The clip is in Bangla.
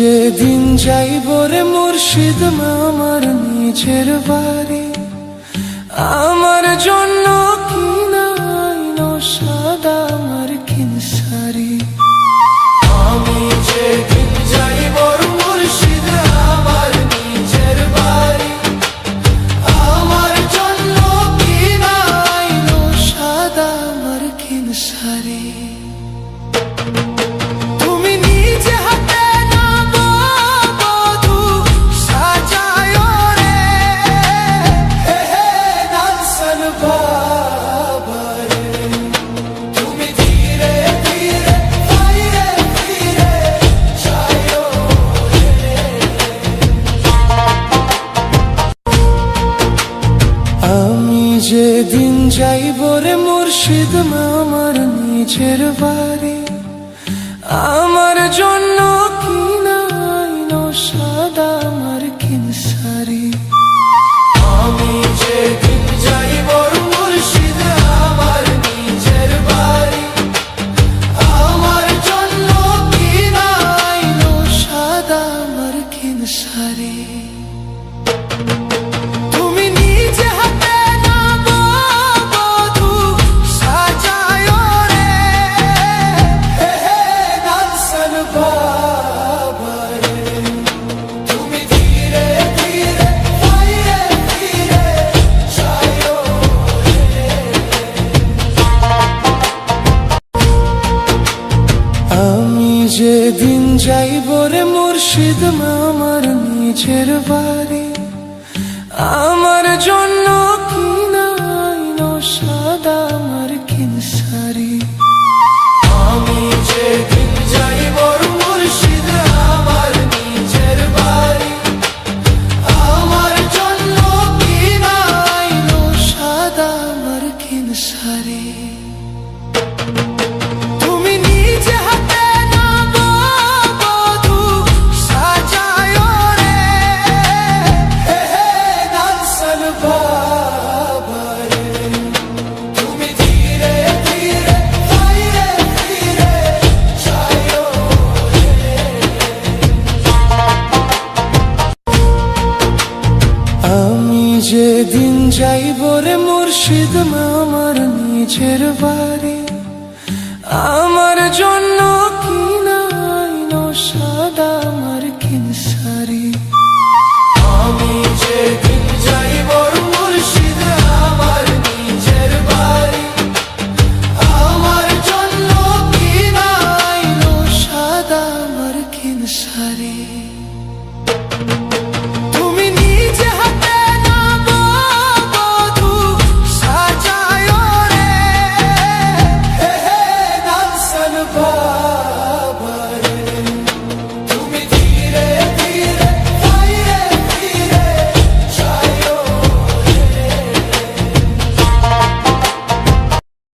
যেদিন যাইব রে মুর্শিদ আমার নিজের বাড়ি। আমার জন্য কি নাই সাদা আমার কিনসারি আমি যেদিন আমার নিজের বাড়ি। আমার জন্য কি নাই সাদা আমার যেদিন যাইব রে মুর্শিদ আমার নিজের বাড়ি। আমার জন্য কি নাই সাদা আমার কিনসারি আমি যেদিন যাইব মুর্শিদ আমার নিজের বাড়ি। আমার জন্য কি সাদা আমার রে মুর্শিদ আমার নিজের বাড়ি আমার জন্য কি নাই সাদা আমার কিনসারি কিনসারি যেদিন যাইব রে মুর্শিদ আমার নিজের বাড়ি। আমার জন্য কিনাই সাদা আমার কিনসারি আমি যেদিন যাইব মুর্শিদ আমার নিজের বাড়ি। আমার জন্য কিনাই সাদা আমার